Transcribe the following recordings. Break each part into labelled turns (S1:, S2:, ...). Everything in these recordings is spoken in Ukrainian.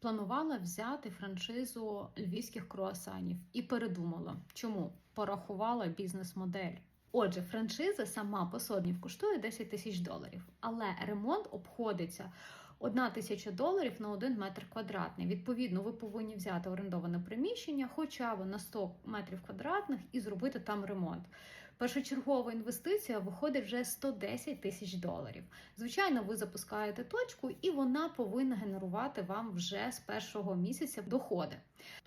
S1: Планувала взяти франшизу львівських круасанів і передумала. Чому? Порахувала бізнес-модель. Отже, франшиза сама по собі коштує 10 тисяч доларів, але ремонт обходиться 1 тисяча доларів на 1 метр квадратний. Відповідно, ви повинні взяти орендоване приміщення, хоча б на 100 метрів квадратних, і зробити там ремонт. Першочергова інвестиція виходить вже 110 тисяч доларів. Звичайно, ви запускаєте точку, і вона повинна генерувати вам вже з першого місяця доходи.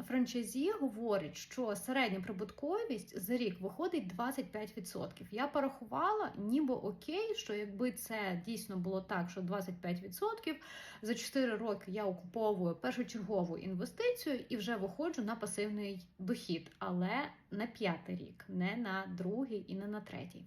S1: Франчайзі говорить, що середня прибутковість за рік виходить 25%. Я порахувала, ніби окей, що якби це дійсно було так, що 25%, за 4 роки я окуповую першочергову інвестицію і вже виходжу на пасивний дохід, але на п'ятий рік, не на другий і не на третій.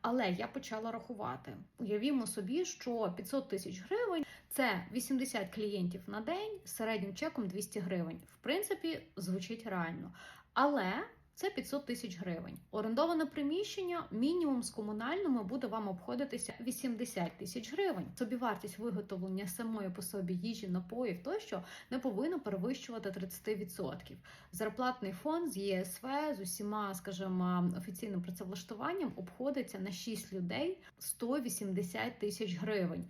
S1: Але я почала рахувати. Уявімо собі, що 500 тисяч гривень це 80 клієнтів на день з середнім чеком 200 гривень. В принципі, звучить реально. Але це 500 тисяч гривень. Орендоване приміщення мінімум з комунальними буде вам обходитися 80 тисяч гривень. Собівартість виготовлення самої по собі їжі, напоїв тощо не повинно перевищувати 30%. Зарплатний фонд з ЄСВ з усіма, скажімо, офіційним працевлаштуванням обходиться на 6 людей 180 тисяч гривень.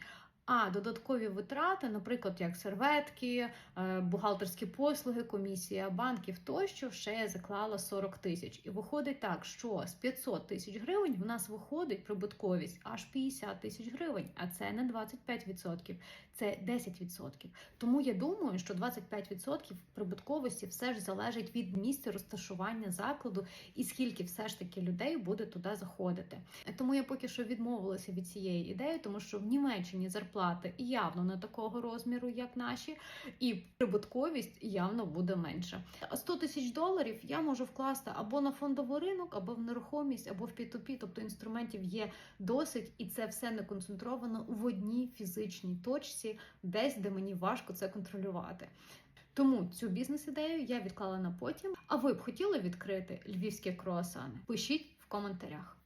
S1: А додаткові витрати, наприклад, як серветки, е, бухгалтерські послуги, комісія банків тощо, ще я заклала 40 тисяч. І виходить так, що з 500 тисяч гривень в нас виходить прибутковість аж 50 тисяч гривень, а це не 25%, це 10%. Тому я думаю, що 25% прибутковості все ж залежить від місця розташування закладу і скільки все ж таки людей буде туди заходити. Тому я поки що відмовилася від цієї ідеї, тому що в Німеччині зарплати явно не такого розміру, як наші, і прибутковість явно буде менша. А 100 тисяч доларів я можу вкласти або на фондовий ринок, або в нерухомість, або в P2P, тобто інструментів є досить, і це все не концентровано в одній фізичній точці, десь де мені важко це контролювати. Тому цю бізнес-ідею я відклала на потім. А ви б хотіли відкрити львівські круасани? Пишіть в коментарях.